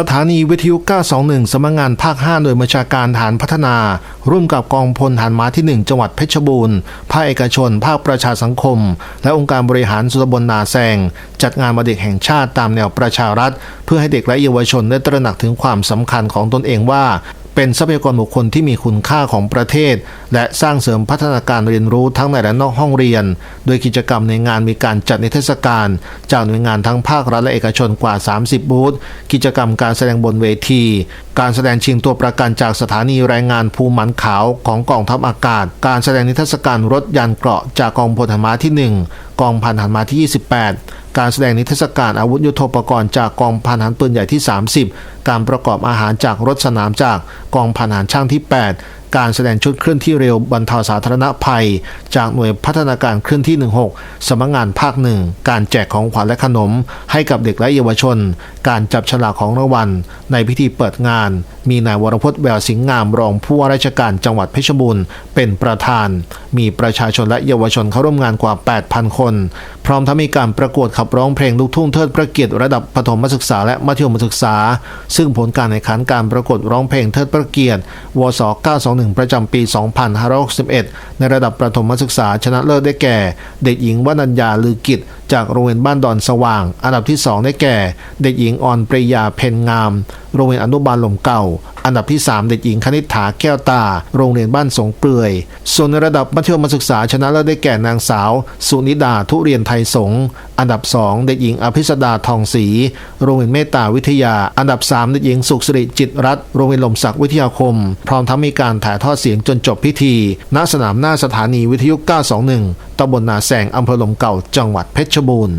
สถานีวิทยุ 921 สำนักงานภาค5โดยบัญชาการฐานพัฒนา ร่วมกับกองพลฐานม้าที่ 1 จังหวัดเพชรบูรณ์ ภาคเอกชน ภาคประชาสังคม และองค์การบริหารส่วนตบลนาแซง จัดงานมาเด็กแห่งชาติตามแนวประชารัฐ เพื่อให้เด็กและเยาวชนได้ตระหนักถึงความสำคัญของตนเองว่า เป็นทรัพยากรบุคคลที่มีคุณค่าของประเทศ และสร้างเสริมพัฒนาการเรียนรู้ทั้งในและนอกห้องเรียน โดยกิจกรรมในงานมีการจัดนิทรรศการ จากหน่วยงานทั้งภาครัฐและเอกชนกว่า 30 บูธ กิจกรรมการแสดงบนเวที การแสดงชิงตัวประกันจากสถานีแรงงานภูมันขาวของกองทัพอากาศ การแสดงนิทรรศการรถยานเกราะจากกองพลทหารมาที่ 1 กองพันหันมาที่ 28 การแสดงนิทรรศการอาวุธยุโทโธปกรณ์จากกองพันหันปืนใหญ่ที่ 30 การประกอบอาหารจากรถสนามจากกองพันหันช่างที่ 8 การแสดงชุดเคลื่อนที่เร็วบรรเทาสาธารณภัย จากหน่วยพัฒนาการเคลื่อนที่ 16 สำนักงานภาคหนึ่ง การแจกของขวัญและขนม ให้กับเด็กและเยาวชน การจับฉลากของรางวัล ในพิธีเปิดงาน มีนายวรพจน์แววสิงห์งามรองผู้ว่าราชการจังหวัดเพชรบูรณ์เป็นประธาน มีประชาชนและเยาวชนเข้าร่วมงานกว่า 8,000 คน พร้อมทั้งมีการประกวดขับร้องเพลงลูกทุ่งเทิดพระเกียรติระดับประถมศึกษาและมัธยมศึกษา ซึ่งผลการแข่งขันการประกวดร้องเพลงเทิดพระเกียรติวศ921ประจำปี 2561 ในระดับประถมศึกษาชนะเลิศได้แก่ เด็กหญิงวนัญญาลือกิจจากโรงเรียนบ้านดอนสว่าง อันดับที่ 2 ได้แก่ เด็กหญิงออนปริยาเพนงาม โรงเรียนอนุบาลหล่มเก่า อันดับที่ 3 เด็กหญิงคณิษฐาแก้วตา โรงเรียนบ้านสงเปลือย ส่วนในระดับมัธยมศึกษาชนะเลิศได้แก่นางสาว สุนิดาทุเรียนไทยสงอันดับ 2 เด็กหญิงอภิสดาทองศรีโรงเรียนเมตตาวิทยา อันดับ 3 เด็กหญิงสุขสิริจิตรัตโรงเรียนลมศักดิ์วิทยาคม พร้อมทั้งมีการถ่ายทอดเสียงจนจบพิธี ณสนามหน้าสถานีวิทยุ 921 ตำบลนาแสงอำเภอหลมเก่าจังหวัดเพชรบูรณ์